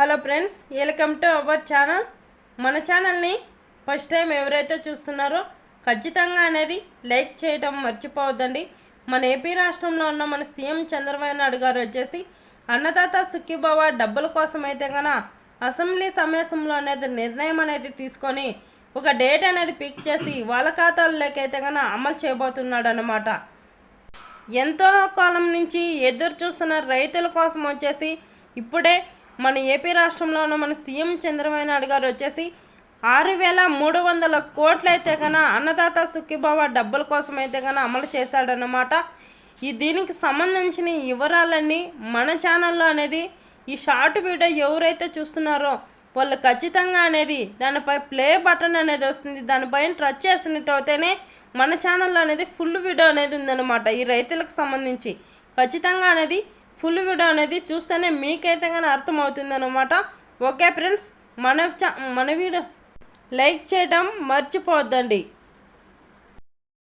Hello friends welcome to our channel. మన ఛానల్ని first time ఎవరైతే చూస్తున్నారో ఖచ్చితంగా అనేది లైక్ చేయడం మర్చిపోవద్దండి. మన ఏపీ రాష్ట్రంలో ఉన్న మన సీఎం చంద్రబాబు నాయుడు గారు వచ్చేసి అన్నదాత సుఖీభావ డబ్బుల కోసం అయితే కన అసెంబ్లీ సమావేశంలో అనేది నిర్ణయం అనేది తీసుకొని ఒక డేట్ అనేది పిక్ చేసి వాళ్ళ ఖాతాల్లోకి అయితే కన అమలు చేయబోతున్నాడు అనమాట ఎంతో కాలం నుంచి ఎదురు చూస్తున్న రైతుల కోసం వచ్చేసి ఇప్పుడే మన ఏపీ రాష్ట్రంలో ఉన్న మన సీఎం చంద్రబాబు నాయుడు గారు వచ్చేసి ఆరు వేల మూడు వందల కోట్లు అయితే కన్నా అన్నదాత సుఖీభావ డబ్బుల కోసం అయితే కన్నా అమలు చేశాడన్నమాట. ఈ దీనికి సంబంధించిన వివరాలన్నీ మన ఛానల్లో అనేది ఈ షార్ట్ వీడియో ఎవరైతే చూస్తున్నారో వాళ్ళు ఖచ్చితంగా అనేది దానిపై ప్లే బటన్ అనేది వస్తుంది. దానిపైన టచ్ చేసినట్టయితేనే మన ఛానల్లో అనేది ఫుల్ వీడియో అనేది ఉందన్నమాట. ఈ రైతులకు సంబంధించి ఖచ్చితంగా అనేది ఫుల్ వీడియో అనేది చూస్తేనే మీకైతే కానీ అర్థమవుతుంది అనమాట ఓకే ఫ్రెండ్స్ మన చ- మన వీడియో లైక్ చేయడం మర్చిపోవద్దండి